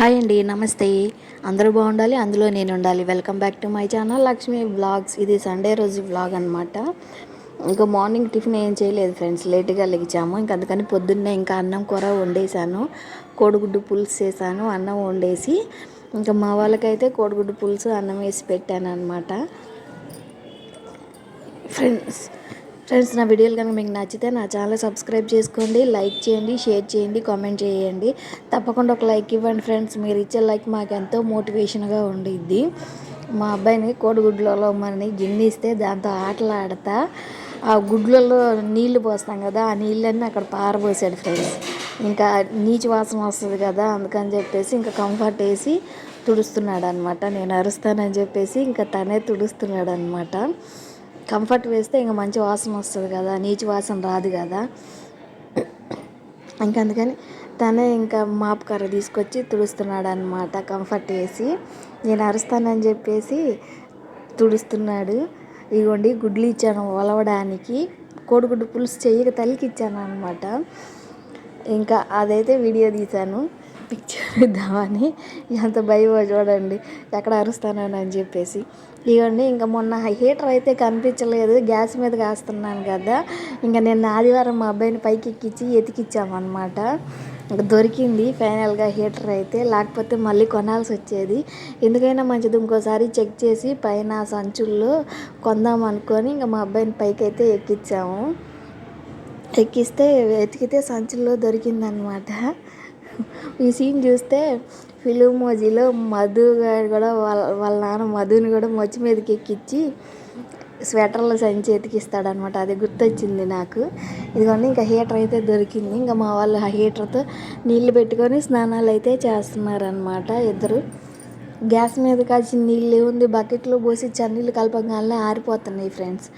Hi అండి నమస్తే. అందరూ బాగుండాలి అందులో నేను ఉండాలి. Welcome back to my channel Lakshmi blogs ఇది సండే రోజు బ్లాగ్ అనమాట ఇంకా మార్నింగ్ టిఫిన్ ఏం చేయలేదు ఫ్రెండ్స్ లేట్గా లెగిచాము ఇంకా అందుకని పొద్దున్నే ఇంకా అన్నం కూర వండేసాను కోడిగుడ్డు పులుసు చేశాను అన్నం వండేసి ఇంకా మా వాళ్ళకైతే కోడిగుడ్డు పులుసు అన్నం వేసి పెట్టాను అనమాట ఫ్రెండ్స్ ఫ్రెండ్స్ నా వీడియోలు కనుక మీకు నచ్చితే నా ఛానల్ సబ్స్క్రైబ్ చేసుకోండి లైక్ చేయండి షేర్ చేయండి కామెంట్ చేయండి. తప్పకుండా ఒక లైక్ ఇవ్వండి ఫ్రెండ్స్. మీరు ఇచ్చే లైక్ మాకు ఎంతో మోటివేషన్గా ఉండిద్ది. మా అబ్బాయిని కోడిగుడ్లలో మరి గిన్నిస్తే దాంతో ఆటలు ఆడతా ఆ గుడ్లలో నీళ్ళు పోస్తాం కదా ఆ నీళ్ళన్నీ అక్కడ పారబోసాడు ఫ్రెండ్స్. ఇంకా నీచు వాసన వస్తుంది కదా అందుకని చెప్పేసి ఇంకా కంఫర్ట్ వేసి తుడుస్తున్నాడు అనమాట నేను అరుస్తానని చెప్పేసి ఇంకా తనే తుడుస్తున్నాడు అనమాట కంఫర్ట్ వేస్తే ఇంకా మంచి వాసన వస్తుంది కదా నీచు వాసన రాదు కదా. ఇంకా అందుకని తనే ఇంకా మాపు కర్ర తీసుకొచ్చి తుడుస్తున్నాడు అనమాట కంఫర్ట్ వేసి. నేను అరుస్తానని చెప్పేసి తుడుస్తున్నాడు. ఇగోండి గుడ్లు ఇచ్చాను ఒలవడానికి కోడిగుడ్డు పులుసు చెయ్యక తల్లికి ఇచ్చాను అనమాట ఇంకా అదైతే వీడియో తీశాను. పిక్చర్ ఇద్దామని. ఎంత భయమో చూడండి ఎక్కడ అరుస్తానని అని చెప్పేసి. ఇవన్నీ ఇంకా మొన్న హీటర్ అయితే కనిపించలేదు గ్యాస్ మీద కాస్తున్నాను కదా. ఇంకా నేను ఆదివారం మా అబ్బాయిని పైకి ఎక్కించి ఎతికిచ్చామన్నమాట. ఇంకా దొరికింది ఫైనల్గా హీటర్ అయితే. లేకపోతే మళ్ళీ కొనాల్సి వచ్చేది. ఎందుకైనా మంచిది ఇంకోసారి చెక్ చేసి పైన సంచుల్లో కొందాం అనుకొని ఇంకా మా అబ్బాయిని పైకి అయితే ఎక్కించాము ఎక్కిస్తే వెతికితే సంచుల్లో దొరికిందనమాట ఈ సీన్ చూస్తే ఫిలిం మోజీలో మధు గారు కూడా వాళ్ళ వాళ్ళ నాన్న మధుని కూడా మొచ్చి మీదకి ఎక్కించి స్వెటర్లో సంచి ఎతికిస్తాడనమాట అది గుర్తొచ్చింది నాకు. ఇదిగోండి ఇంకా హీటర్ అయితే దొరికింది. ఇంకా మా వాళ్ళు ఆ హీటర్తో నీళ్ళు పెట్టుకొని స్నానాలు అయితే చేస్తున్నారనమాట ఇద్దరు. గ్యాస్ మీద కాల్చిన నీళ్ళు ఏముంది? బకెట్లో పోసి చన్నీళ్ళు కలపగానే ఆరిపోతున్నాయి ఫ్రెండ్స్.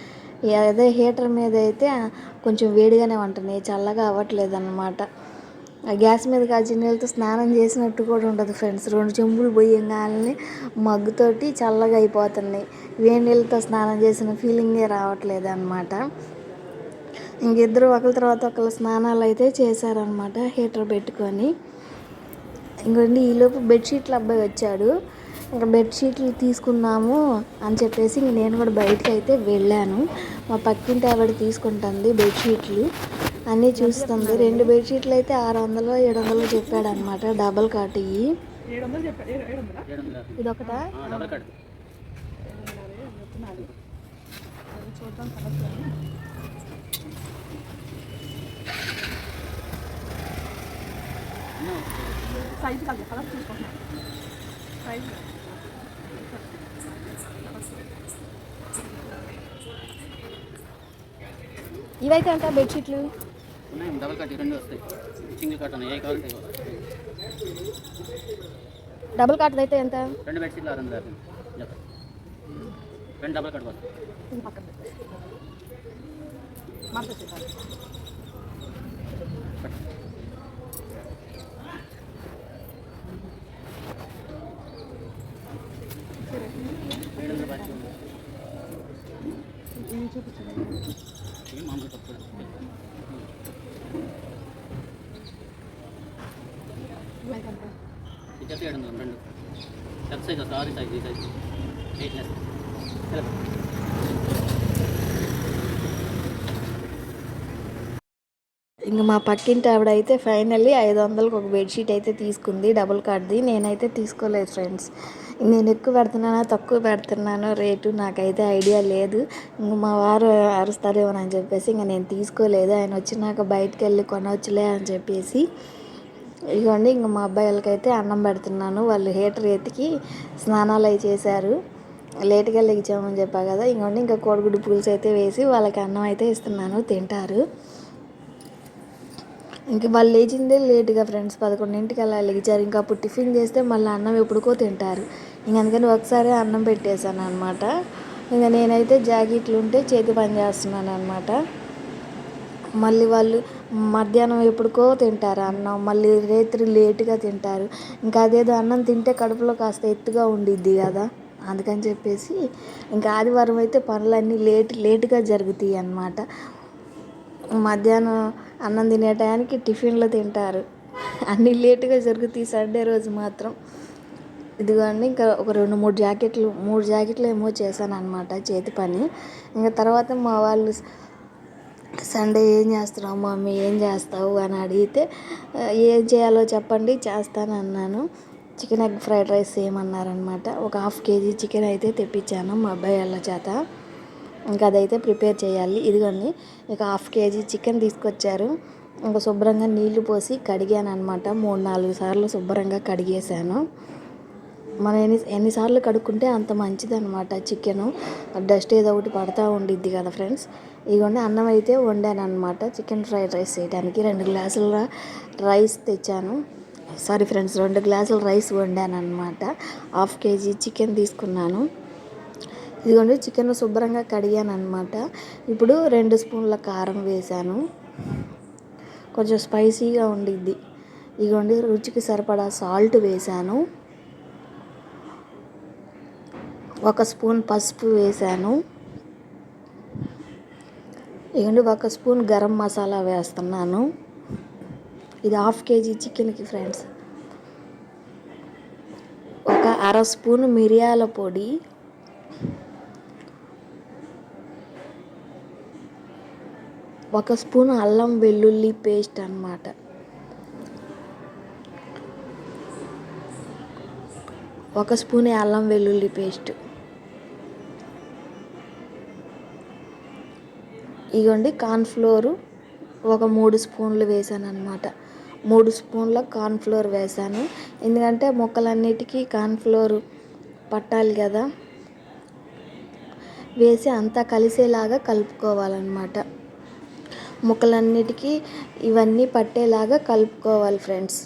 అదే హీటర్ మీద అయితే కొంచెం వేడిగానే ఉంటున్నాయి. చల్లగా అవ్వట్లేదు అనమాట ఆ గ్యాస్ మీద కాచిన నీళ్ళతో స్నానం చేసినట్టు కూడా ఉండదు ఫ్రెండ్స్. రెండు చెంబులు పోయంగానే మగ్గుతోటి చల్లగా అయిపోతున్నాయి. వేడి నీళ్ళతో స్నానం చేసిన ఫీలింగే రావట్లేదు అనమాట ఇంకిద్దరు ఒకరి తర్వాత ఒకరు స్నానాలు అయితే చేశారనమాట హీటర్ పెట్టుకొని. ఇంకోండి ఈలోపు బెడ్షీట్ల అబ్బాయి వచ్చాడు. ఇంకా బెడ్షీట్లు తీసుకుందాము అని చెప్పేసి ఇంక నేను కూడా బయటకు అయితే వెళ్ళాను. మా పక్కింటి ఆవిడ తీసుకుంటుంది బెడ్షీట్లు. అన్నీ చూస్తుంది. రెండు బెడ్షీట్లు అయితే ఆరు వందలు ఏడు వందలు చెప్పాడు అనమాట డబల్ కాట్ ఇవి ఇది ఒకటా సైజు కాదు కలర్ చూసుకుంటున్నాను సైజు. ఇవైతే అంట బెడ్షీట్లు? ఉన్నాయి. డబల్ కట్ రెండు వస్తాయి. సింగిల్ కట్ ఉన్నాయి. ఏ కావాలి డబుల్ కాట్ అయితే ఎంత? రెండు బెడ్షీట్లు ఆరు వందల యాభై రెండు డబల్ కట్ వస్తాయి ఇది పక్కన మార్కెట్ ఏడు వందల బాకీ ఉంది. ఇవి మామూలు తక్కువ ఇది చెప్పి ఏడు వందలు రెండు పెద్ద సైజ్ వస్తుంది సైజ్ ఈ సైజ్ ఎయిట్ ఇంకా మా పక్కింటి ఆవిడ అయితే ఫైనల్లీ ఐదు వందలకు ఒక బెడ్షీట్ అయితే తీసుకుంది డబుల్ కార్డ్ది నేనైతే తీసుకోలేదు ఫ్రెండ్స్ నేను ఎక్కువ పెడుతున్నానా తక్కువ పెడుతున్నానో రేటు నాకైతే ఐడియా లేదు. ఇంక మా వారు అరుస్తారేమో అని చెప్పేసి ఇంకా నేను తీసుకోలేదు. ఆయన వచ్చినాక బయటకు వెళ్ళి కొనవచ్చులే అని చెప్పేసి ఇదిగోండి ఇంక మా అబ్బాయిలకైతే అన్నం పెడుతున్నాను. వాళ్ళు హీటర్ ఎత్తికి స్నానాలు అవి చేశారు. లేట్గా లెగిచామని చెప్పా కదా. ఇంకోండి ఇంకా కోడిగుడ్డు పులుసు అయితే వేసి వాళ్ళకి అన్నం అయితే ఇస్తున్నాను. తింటారు. ఇంక వాళ్ళు లేచిందే లేటుగా ఫ్రెండ్స్ పదకొండింటికి అలా లెగిచారు ఇంకా అప్పుడు టిఫిన్ చేస్తే మళ్ళీ అన్నం ఎప్పుడుకో తింటారు. ఇంక అందుకని ఒకసారి అన్నం పెట్టేశాను అనమాట ఇంకా నేనైతే జాకెట్లు ఉంటే చేతి పని చేస్తున్నాను అనమాట మళ్ళీ వాళ్ళు మధ్యాహ్నం ఎప్పుడుకో తింటారు అన్నం మళ్ళీ రాత్రి లేటుగా తింటారు. ఇంకా అదేదో అన్నం తింటే కడుపులో కాస్త ఎత్తుగా ఉండిద్ది కదా. అందుకని చెప్పేసి ఇంకా ఆదివారం అయితే పనులన్నీ లేట్ లేటుగా జరుగుతాయి అన్నమాట. మధ్యాహ్నం అన్నం తినే టయానికి టిఫిన్లు తింటారు. అన్నీ లేటుగా జరుగుతాయి సండే రోజు మాత్రం. ఇదిగోండి ఇంకా ఒక రెండు మూడు జాకెట్లు మూడు జాకెట్లు ఏమో చేశాను అనమాట చేతి పని. ఇంకా తర్వాత మా వాళ్ళు సండే ఏం చేస్తున్నావు మమ్మీ? ఏం చేస్తావు అని అడిగితే ఏం చేయాలో చెప్పండి చేస్తాను అన్నాను. చికెన్ ఎగ్ ఫ్రైడ్ రైస్ చేయమన్నారనమాట ఒక హాఫ్ కేజీ చికెన్ అయితే తెప్పించాను మా అబ్బాయి వాళ్ళ చేత. ఇంకా అదైతే ప్రిపేర్ చేయాలి. ఇదిగోండి ఇక హాఫ్ కేజీ చికెన్ తీసుకొచ్చారు. ఇంకా శుభ్రంగా నీళ్ళు పోసి కడిగాను అనమాట మూడు నాలుగు సార్లు శుభ్రంగా కడిగేశాను. మనం ఎన్ని ఎన్నిసార్లు కడుక్కుంటే అంత మంచిది అనమాట చికెను. డస్ట్ ఏదో ఒకటి పడతా ఉండిద్ది కదా ఫ్రెండ్స్. ఇదిగోండి అన్నం అయితే వండాను అనమాట చికెన్ ఫ్రైడ్ రైస్ చేయడానికి రెండు గ్లాసుల రైస్ తెచ్చాను. సారీ ఫ్రెండ్స్ రెండు గ్లాసుల రైస్ వండాను అనమాట హాఫ్ కేజీ చికెన్ తీసుకున్నాను. ఇదిగోండి చికెన్ శుభ్రంగా కడిగాను అనమాట ఇప్పుడు రెండు స్పూన్ల కారం వేశాను. కొంచెం స్పైసీగా ఉండిద్ది. ఇదిగోండి రుచికి సరిపడా సాల్ట్ వేశాను. ఒక స్పూన్ పసుపు వేశాను ఇదిగోండి ఒక స్పూన్ గరం మసాలా వేస్తున్నాను. ఇది హాఫ్ కేజీ చికెన్కి ఫ్రెండ్స్. ఒక అర స్పూన్ మిరియాల పొడి. ఒక స్పూన్ అల్లం వెల్లుల్లి పేస్ట్ అన్నమాట. ఒక స్పూన్ అల్లం వెల్లుల్లి పేస్ట్. ఇగోండి కార్న్ఫ్లోరు ఒక మూడు స్పూన్లు వేసాను అనమాట మూడు స్పూన్ల కార్న్ఫ్లోర్ వేసాను. ఎందుకంటే మొక్కలన్నిటికీ కార్న్ఫ్లోర్ పట్టాలి కదా. వేసి అంతా కలిసేలాగా కలుపుకోవాలన్నమాట. ముక్కలన్నిటికీ ఇవన్నీ పట్టేలాగా కలుపుకోవాలి ఫ్రెండ్స్.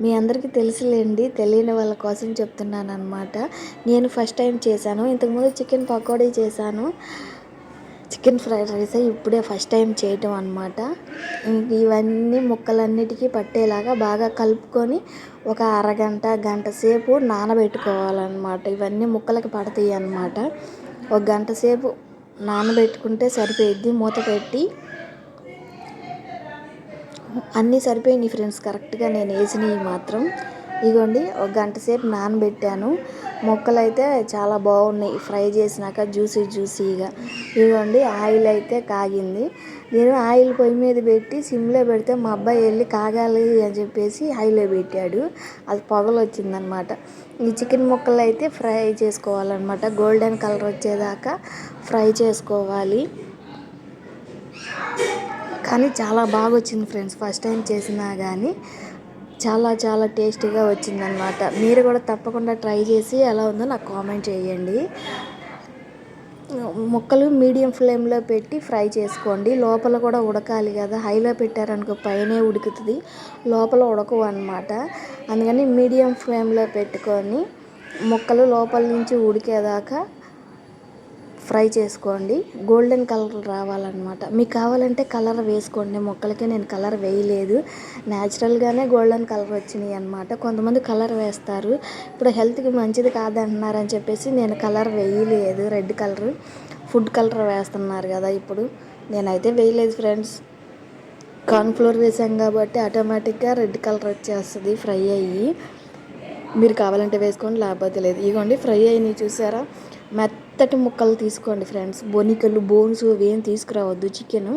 మీ అందరికీ తెలుసులేండి తెలియని వాళ్ళ కోసం చెప్తున్నాను అనమాట నేను ఫస్ట్ టైం చేశాను. ఇంతకుముందు చికెన్ పకోడీ చేశాను. చికెన్ ఫ్రైడ్ రైస్ ఇప్పుడే ఫస్ట్ టైం చేయటం అనమాట ఇవన్నీ ముక్కలన్నిటికీ పట్టేలాగా బాగా కలుపుకొని ఒక అరగంట గంట సేపు నానబెట్టుకోవాలన్నమాట. ఇవన్నీ ముక్కలకి పడతాయి అన్నమాట. ఒక గంట సేపు నానబెట్టుకుంటే సరిపోయిద్ది. మూత పెట్టి అన్నీ సరిపోయినాయి ఫ్రెండ్స్. కరెక్ట్గా నేను వేసినవి మాత్రం. ఇగోండి ఒక గంట సేపు నానబెట్టాను. మొక్కలు అయితే చాలా బాగున్నాయి. ఫ్రై చేసినాక జ్యూసీ జ్యూసీగా. ఇదిగోండి ఆయిల్ అయితే కాగింది. నేను ఆయిల్ పొయ్యి మీద పెట్టి సిమ్లో పెడితే మా అబ్బాయి వెళ్ళి కాగాలి అని చెప్పేసి హైలో పెట్టాడు. అది పొగలు వచ్చిందనమాట ఈ చికెన్ ముక్కలు అయితే ఫ్రై చేసుకోవాలన్నమాట గోల్డెన్ కలర్ వచ్చేదాకా ఫ్రై చేసుకోవాలి. కానీ చాలా బాగా వచ్చింది ఫ్రెండ్స్. ఫస్ట్ టైం చేసినా కానీ చాలా చాలా టేస్టీగా వచ్చిందనమాట మీరు కూడా తప్పకుండా ట్రై చేసి ఎలా ఉందో నాకు కామెంట్ చేయండి. ముక్కలు మీడియం ఫ్లేమ్లో పెట్టి ఫ్రై చేసుకోండి. లోపల కూడా ఉడకాలి కదా. హైలో పెట్టారనుకో పైనే ఉడుకుతుంది. లోపల ఉడకవు అనమాట అందుకని మీడియం ఫ్లేమ్లో పెట్టుకొని ముక్కలు లోపల నుంచి ఉడికేదాకా ఫ్రై చేసుకోండి. గోల్డెన్ కలర్ రావాలన్నమాట. మీకు కావాలంటే కలర్ వేసుకోండి. మొక్కలకి నేను కలర్ వేయలేదు. న్యాచురల్గానే గోల్డెన్ కలర్ వచ్చినాయి అనమాట కొంతమంది కలర్ వేస్తారు. ఇప్పుడు హెల్త్కి మంచిది కాదంటున్నారని చెప్పేసి నేను కలర్ వేయలేదు. రెడ్ కలర్ ఫుడ్ కలర్ వేస్తున్నారు కదా ఇప్పుడు. నేనైతే వేయలేదు ఫ్రెండ్స్ కార్న్ఫ్లోర్ వేసాం కాబట్టి ఆటోమేటిక్గా రెడ్ కలర్ వచ్చేస్తుంది ఫ్రై అయ్యి. మీరు కావాలంటే వేసుకోండి లేకపోతే లేదు. ఇగోండి ఫ్రై అయినవి చూసారా? మెత్తటి ముక్కలు తీసుకోండి ఫ్రెండ్స్. బొనికలు బోన్స్ ఏం తీసుకురావద్దు. చికెన్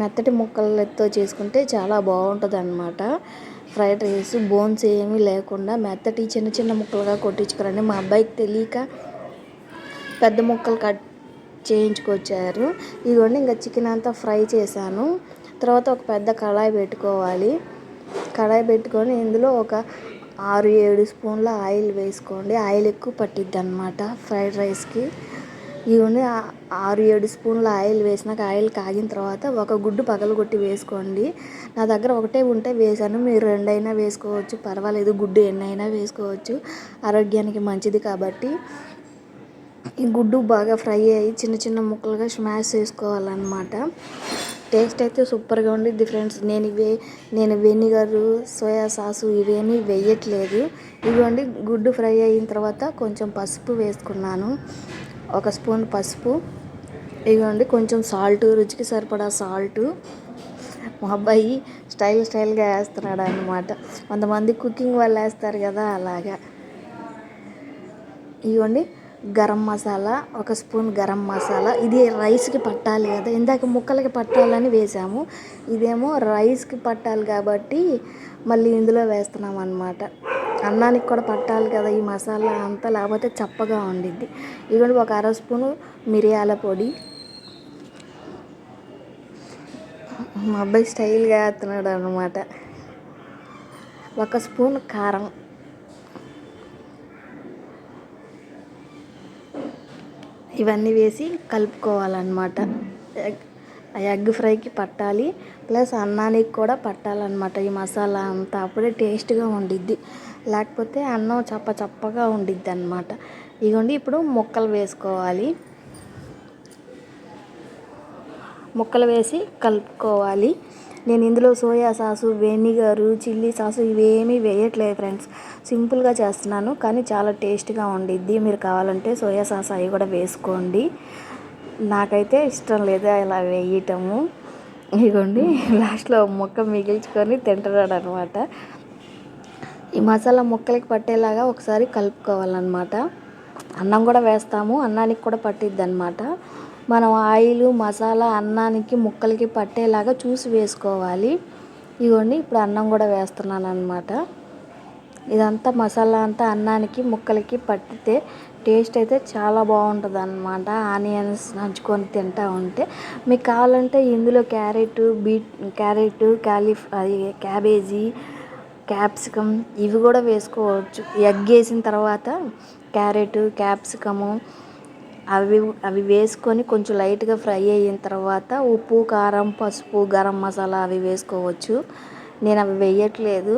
మెత్తటి ముక్కలతో చేసుకుంటే చాలా బాగుంటుంది అనమాట ఫ్రైడ్ రైస్ బోన్స్ ఏమీ లేకుండా మెత్తటి చిన్న చిన్న ముక్కలుగా కొట్టించుకురండి మా అబ్బాయికి తెలియక పెద్ద ముక్కలు కట్ చేయించుకొచ్చారు. ఇదిగోండి ఇంకా చికెన్ అంతా ఫ్రై చేశాను. తర్వాత ఒక పెద్ద కళాయి పెట్టుకోవాలి. కళాయి పెట్టుకొని ఇందులో ఒక ఆరు ఏడు స్పూన్ల ఆయిల్ వేసుకోండి. ఆయిల్ ఎక్కువ పట్టిద్ది అనమాట ఫ్రైడ్ రైస్కి. ఇవన్నీ ఆరు ఏడు స్పూన్ల ఆయిల్ వేసినాక ఆయిల్ కాగిన తర్వాత ఒక గుడ్డు పగలగొట్టి వేసుకోండి. నా దగ్గర ఒకటే ఉంటే వేసాను. మీరు రెండైనా వేసుకోవచ్చు. పర్వాలేదు. గుడ్డు ఎన్నైనా వేసుకోవచ్చు. ఆరోగ్యానికి మంచిది కాబట్టి ఈ గుడ్డు బాగా ఫ్రై అయ్యి చిన్న చిన్న ముక్కలుగా స్మాష్ చేసుకోవాలన్నమాట. టేస్ట్ అయితే సూపర్గా ఉండిద్ది ఫ్రెండ్స్. నేను ఇవే నేను వెనిగర్ సోయా సాసు ఇవేమీ వేయట్లేదు. ఇవ్వండి గుడ్డు ఫ్రై అయిన తర్వాత కొంచెం పసుపు వేసుకున్నాను. ఒక స్పూన్ పసుపు. ఇవ్వండి కొంచెం సాల్ట్ రుచికి సరిపడా సాల్ట్. మా అబ్బాయి స్టైల్ స్టైల్గా వేస్తున్నాడు అనమాట కొంతమంది కుకింగ్ వాళ్ళు వేస్తారు కదా అలాగా. ఇవ్వండి గరం మసాలా ఒక స్పూన్ గరం మసాలా. ఇది రైస్కి పట్టాలి కదా. ఇందాక ముక్కలకి పట్టాలని వేసాము. ఇదేమో రైస్కి పట్టాలి కాబట్టి మళ్ళీ ఇందులో వేస్తున్నాం అనమాట అన్నానికి కూడా పట్టాలి కదా ఈ మసాలా అంతా లేకపోతే చప్పగా ఉండిద్ది. ఇదిగోండి ఒక అర స్పూను మిరియాల పొడి. మా అబ్బాయి స్టైల్గా వేస్తున్నాడు అనమాట ఒక స్పూన్ కారం. ఇవన్నీ వేసి కలుపుకోవాలన్నమాట. ఎగ్ ఎగ్ ఫ్రైకి పట్టాలి ప్లస్ అన్నానికి కూడా పట్టాలన్నమాట ఈ మసాలా అంతా. అప్పుడే టేస్ట్గా ఉండిద్ది. లేకపోతే అన్నం చప్ప చప్పగా ఉండిద్ది అనమాట ఇగోండి ఇప్పుడు ముక్కలు వేసుకోవాలి. ముక్కలు వేసి కలుపుకోవాలి. నేను ఇందులో soya sauce vinegar chilli sauce ఇవేమీ వేయట్లేదు ఫ్రెండ్స్. సింపుల్గా చేస్తున్నాను కానీ చాలా టేస్ట్గా ఉండిద్ది. మీరు కావాలంటే సోయా సాస్ అవి కూడా వేసుకోండి. నాకైతే ఇష్టం లేదు ఇలా వేయటము. ఇదిగోండి లాస్ట్లో మొక్క మిగిల్చుకొని తింటున్నాడు అనమాట ఈ మసాలా ముక్కలకి పట్టేలాగా ఒకసారి కలుపుకోవాలన్నమాట. అన్నం కూడా వేస్తాము అన్నానికి కూడా పట్టిద్ది అనమాట మనం ఆయిల్ మసాలా అన్నానికి ముక్కలకి పట్టేలాగా చూసి వేసుకోవాలి. ఇదిగోండి ఇప్పుడు అన్నం కూడా వేస్తున్నాను అనమాట ఇదంతా మసాలా అంతా అన్నానికి ముక్కలకి పట్టితే టేస్ట్ అయితే చాలా బాగుంటుంది అనమాట ఆనియన్స్ నంచుకొని తింటా ఉంటే. మీకు కావాలంటే ఇందులో క్యారెట్ బీట్ క్యారెట్ క్యాలీఫ్ అది క్యాబేజీ క్యాప్సికమ్ ఇవి కూడా వేసుకోవచ్చు. ఎగ్ వేసిన తర్వాత క్యారెట్ క్యాప్సికము అవి అవి వేసుకొని కొంచెం లైట్గా ఫ్రై అయిన తర్వాత ఉప్పు కారం పసుపు గరం మసాలా అవి వేసుకోవచ్చు. నేను అవి వేయట్లేదు.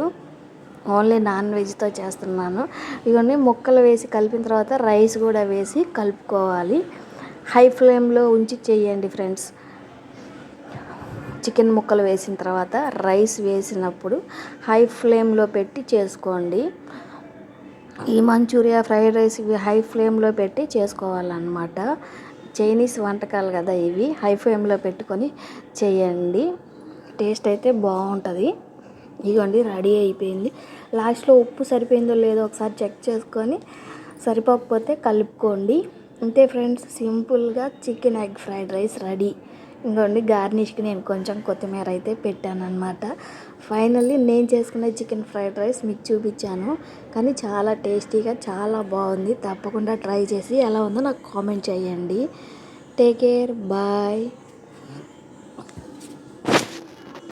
ఓన్లీ నాన్ వెజ్తో చేస్తున్నాను. ఇవన్నీ ముక్కలు వేసి కలిపిన తర్వాత రైస్ కూడా వేసి కలుపుకోవాలి. హై ఫ్లేమ్లో ఉంచి చేయండి ఫ్రెండ్స్. చికెన్ ముక్కలు వేసిన తర్వాత రైస్ వేసినప్పుడు హై ఫ్లేమ్లో పెట్టి చేసుకోండి. ఈ మంచూరియా ఫ్రైడ్ రైస్ ఇవి హై ఫ్లేమ్లో పెట్టి చేసుకోవాలన్నమాట. చైనీస్ వంటకాలు కదా ఇవి హై ఫ్లేమ్లో పెట్టుకొని చేయండి. టేస్ట్ అయితే బాగుంటుంది. ఇదిగోండి రెడీ అయిపోయింది. లాస్ట్లో ఉప్పు సరిపోయిందో లేదో ఒకసారి చెక్ చేసుకొని సరిపోకపోతే కలుపుకోండి. అంతే ఫ్రెండ్స్ సింపుల్గా chicken egg fried rice ready. ఇంకోండి గార్నిష్కి నేను కొంచెం కొత్తిమీర అయితే పెట్టాను అనమాట ఫైనల్లీ నేను చేసుకున్న చికెన్ ఫ్రైడ్ రైస్ మీకు చూపించాను. కానీ చాలా టేస్టీగా చాలా బాగుంది. తప్పకుండా ట్రై చేసి ఎలా ఉందో నాకు కామెంట్ చేయండి. Take care bye.